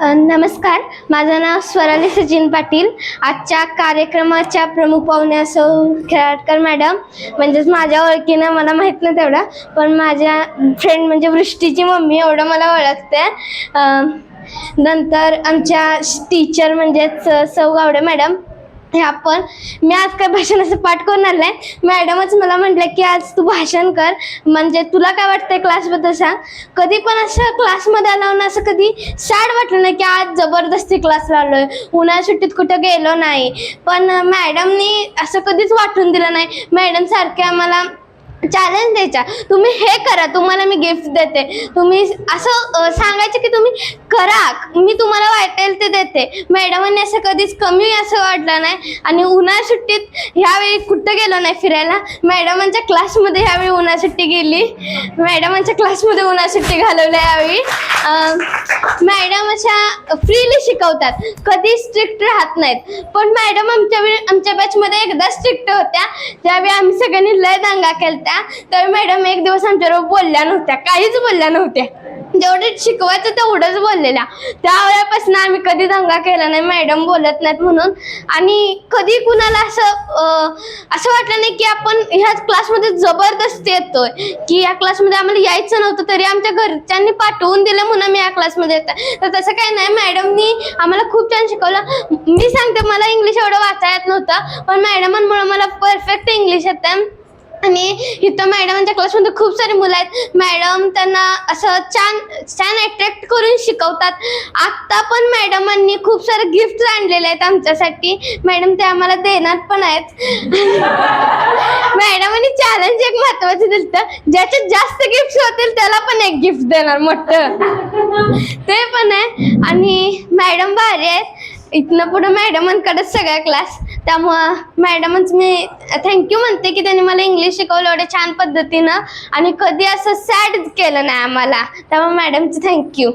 नमस्कार. माझं नाव स्वराली सचिन पाटील. आजच्या कार्यक्रमाच्या प्रमुख पाहुणे असो खेळाडकर मॅडम. म्हणजेच माझ्या ओळखीनं मला माहीत नाही तेवढं पण माझ्या फ्रेंड म्हणजे वृष्टीची मम्मी एवढं मला ओळखते. नंतर आमच्या टीचर म्हणजेच सौ गावडे मॅडम. हे आपण. मी आज काय भाषण असं पाठ करून नाही. मॅडमच मला म्हटलं की आज तू भाषण कर. म्हणजे तुला काय वाटतंय क्लासबद्दल सांग. कधी पण असं क्लासमध्ये आलं ना असं कधी सॅड वाटलं नाही की आज जबरदस्ती क्लास लावलोय उन्हाळ्या सुट्टीत कुठं गेलो नाही. पण मॅडमनी असं कधीच वाटून दिलं नाही. मॅडम सारखे आम्हाला चॅलेंज द्यायचा. तुम्ही हे करा तुम्हाला मी गिफ्ट देते. तुम्ही असं सांगायचं की तुम्ही करा. मी तुम्हाला वाटेल ते देते. मॅडमांनी असं कधीच कमी असं वाटलं नाही. आणि उन्हाळ्या सुट्टीत ह्यावेळी कुठं गेलो नाही फिरायला? मॅडमांच्या क्लासमध्ये ह्यावेळी उन्हाळ्या सुट्टी गेली. मॅडमांच्या क्लासमध्ये उन्हाळ्या सुट्टी घालवल्या यावेळी मॅडम अशा फ्रीली शिकवतात. कधी स्ट्रिक्ट राहत नाहीत. पण मॅडम आमच्या वेळी आमच्या बॅचमध्ये एकदा स्ट्रिक्ट होत्या. ज्यावेळी आम्ही सगळ्यांनी लय दंगा केलत्या त्यावेळी मॅडम एक दिवस आमच्याबरोबर बोलल्या नव्हत्या. काहीच बोलल्या नव्हत्या. जेवढं शिकवायचं तेवढंच बोललेल्या. त्यावेळेपासून आम्ही कधी दंगा केला नाही मॅडम बोलत नाहीत म्हणून. आणि कधी कुणाला असं असं वाटलं नाही की आपण ह्या क्लासमध्ये जबरदस्ती येतोय की या क्लासमध्ये आम्हाला यायचं नव्हतं तरी आमच्या घरच्यांनी पाठवून दिलं म्हणून आम्ही या क्लासमध्ये येतं तर तसं काही नाही मॅडमनी आम्हाला खूप छान शिकवलं. मी सांगते मला इंग्लिश एवढं वाचायला येत नव्हतं पण मॅडमांमुळे मला परफेक्ट इंग्लिश येतं आणि इथं मॅडमांच्या क्लासमध्ये खूप सारे मुलं आहेत. मॅडम त्यांना असं छान छान अट्रॅक्ट करून शिकवतात. आत्ता पण मॅडमांनी खूप सारे गिफ्ट आणलेले आहेत आमच्यासाठी. मॅडम ते आम्हाला देणार पण आहेत. मॅडमांनी चॅलेंज एक महत्वाचं दिलं होतं. ज्याच्यात जास्त गिफ्ट होतील त्याला पण एक गिफ्ट देणार मोठं. ते पण आहे. आणि मॅडम भारी आहेत. इथनं पुढं मॅडमांकडे सगळा क्लास त्यामुळं मॅडमच मी थँक्यू म्हणते की त्यांनी मला इंग्लिश शिकवलं एवढ्या छान पद्धतीनं. आणि कधी असं सॅड केलं नाही आम्हाला. त्यामुळे मॅडमचं थँक्यू